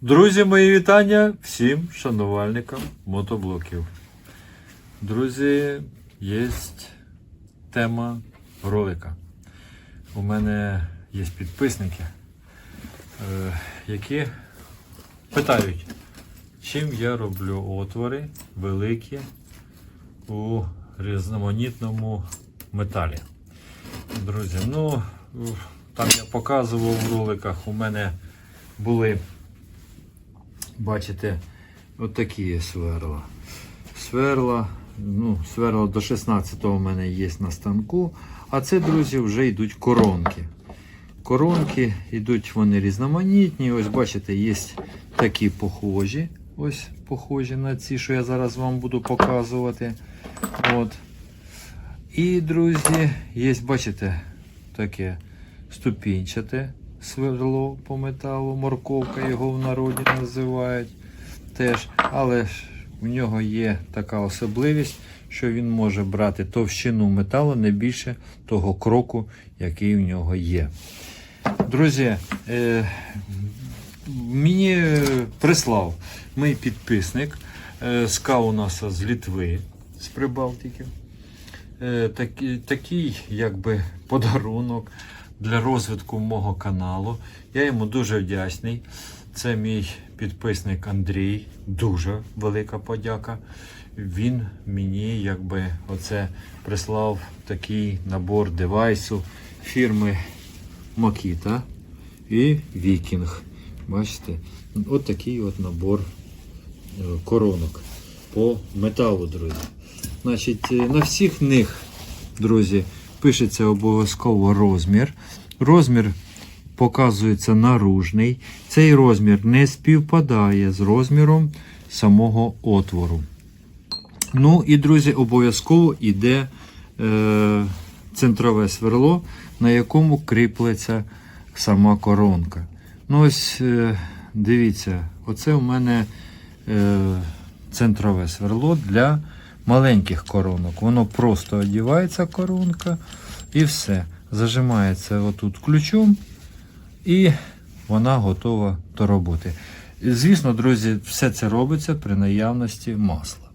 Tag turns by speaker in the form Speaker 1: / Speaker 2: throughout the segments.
Speaker 1: Друзі, мої вітання всім шанувальникам мотоблоків. Друзі, є тема ролика. У мене є підписники, е, які питають, чим я роблю отвори великі у різноманітному металі. Друзі, ну там я показував в роликах, у мене були Бачите, от є сверла. Сверла, ну, сверла до 16-го у мене є на станку. А це, друзі, вже йдуть коронки. Коронки йдуть вони різноманітні. Ось бачите, є такі похожі. Ось похожі на ці, що я зараз вам буду показувати. От. І, друзі, є, бачите, таке ступінчате сверло по металу, морковка його в народі називають теж. Але ж в нього є така особливість, що він може брати товщину металу не більше того кроку, який в нього є. Друзі, е, мені прислав мій підписник е, з Каунаса з Літви, з Прибалтики. Е, такий, такий якби подарунок для розвитку мого каналу. Я йому дуже вдячний. Це мій підписник Андрій. Дуже велика подяка. Він мені якби оце прислав такий набор девайсу фірми Makita і Viking. Бачите, от такий от набор е, коронок по металу, друзі. Значить, е, на всіх них, друзі, пишеться обов'язково розмір. Розмір показується наружний. Цей розмір не співпадає з розміром самого отвору. Ну і, друзі, обов'язково йде е, центрове сверло, на якому кріплеться сама коронка. Ну ось, е, дивіться, оце у мене е, центрове сверло для маленьких коронок. Воно просто одівається коронка і все. Зажимається отут ключом, і вона готова до роботи. Звісно, друзі, все це робиться при наявності масла.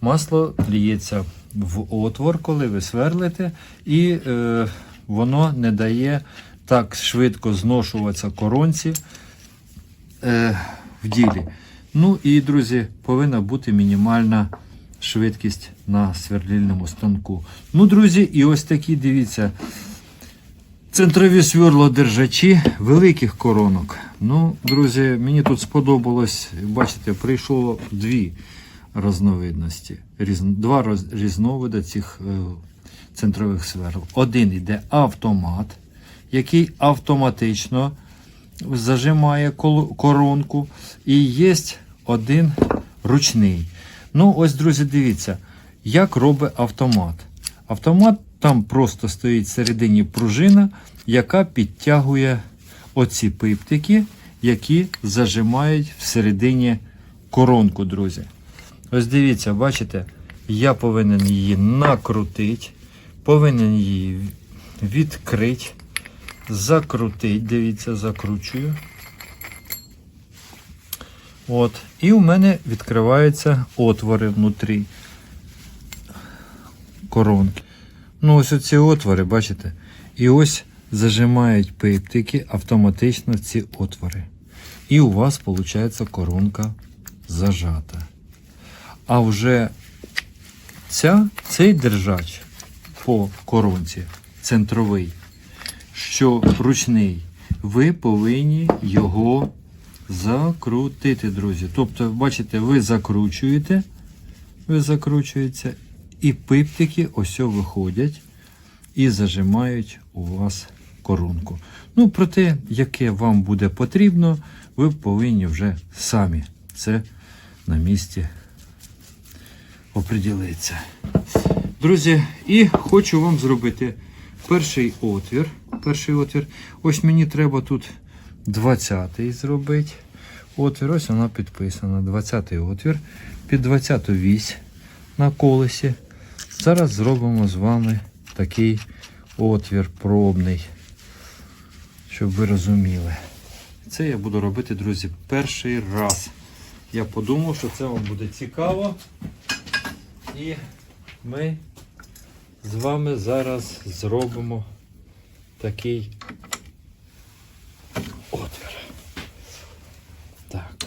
Speaker 1: Масло ліється в отвор, коли ви сверлите, і е, воно не дає так швидко зношуватися коронці е, в ділі. Ну і, друзі, повинна бути мінімальна швидкість на сверлільному станку. Ну, друзі, і ось такі, дивіться, центрові сверлодержачі великих коронок. Ну, друзі, мені тут сподобалось, бачите, прийшло дві різновидності. Два різновиди цих е, центрових сверл. Один йде автомат, який автоматично зажимає коронку. І є один ручний. Ну, ось, друзі, дивіться, як робить автомат. Автомат там просто стоїть всередині пружина, яка підтягує оці пиптики, які зажимають всередині коронку, друзі. Ось дивіться, бачите, я повинен її накрутити, повинен її відкрити, закрутити. Дивіться, закручую. От. І у мене відкриваються отвори внутрі коронки. Ну, ось оці отвори, бачите? І ось зажимають пиптики автоматично ці отвори. І у вас виходить коронка зажата. А вже ця, цей держач по коронці центровий, що ручний, ви повинні його закрутити, друзі. Тобто, бачите, ви закручуєте, ви закручуєте, і пиптики ось виходять і зажимають у вас коронку. Ну, про те, яке вам буде потрібно, ви повинні вже самі це на місці оприділитися. Друзі, і хочу вам зробити перший отвір. Перший отвір. Ось мені треба тут 20-й зробити. Отвір, ось вона підписана. 20-й отвір. Під 20-ту вісь на колесі. Зараз зробимо з вами такий отвір пробний, щоб ви розуміли. це я буду робити, друзі, перший раз. Я подумав, що це вам буде цікаво. І ми з вами зараз зробимо такий отвір. Так.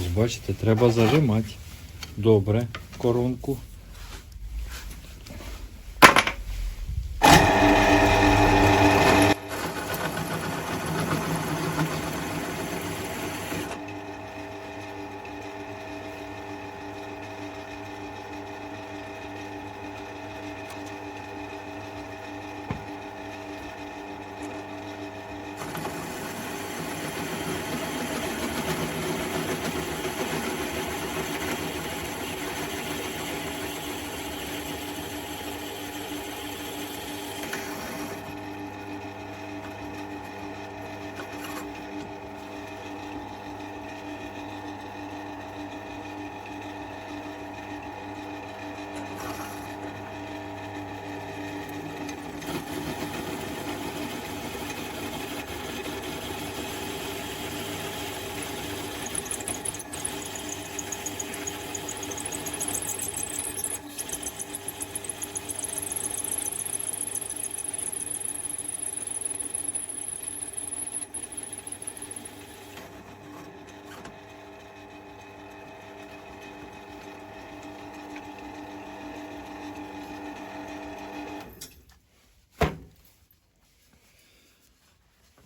Speaker 1: Ось бачите, треба зажимати добре коронку.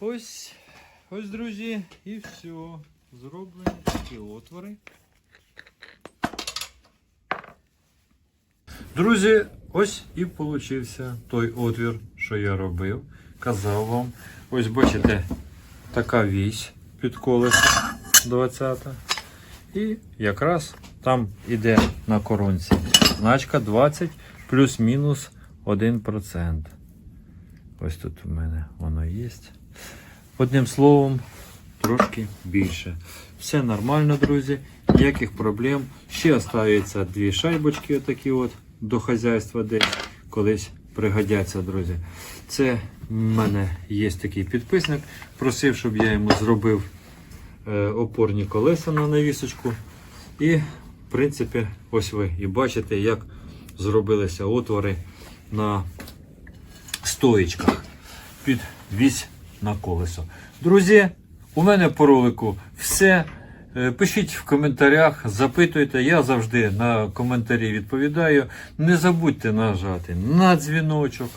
Speaker 1: Ось, ось, друзі, і все. Зроблені такі отвори. Друзі, ось і получився той отвір, що я робив. Казав вам. Ось бачите, така вісь під колесо 20. І якраз там іде на коронці значка 20 плюс-мінус 1%. Ось тут у мене воно є. Одним словом, трошки більше. Все нормально, друзі, ніяких проблем. Ще остаються дві шайбочки, отакі от до хазяйства, де колись пригодяться, друзі. Це в мене є такий підписник. Просив, щоб я йому зробив е, опорні колеса на навісочку. І, в принципі, ось ви і бачите, як зробилися отвори на стоїчках під вісь на колесо. Друзі, у мене по ролику все. Е, Пишіть в коментарях, запитуйте, я завжди на коментарі відповідаю. Не забудьте нажати на дзвіночок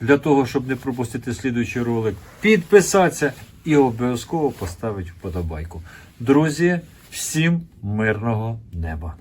Speaker 1: для того, щоб не пропустити слідуючий ролик. Підписатися і обов'язково поставити вподобайку. Друзі, всім мирного неба!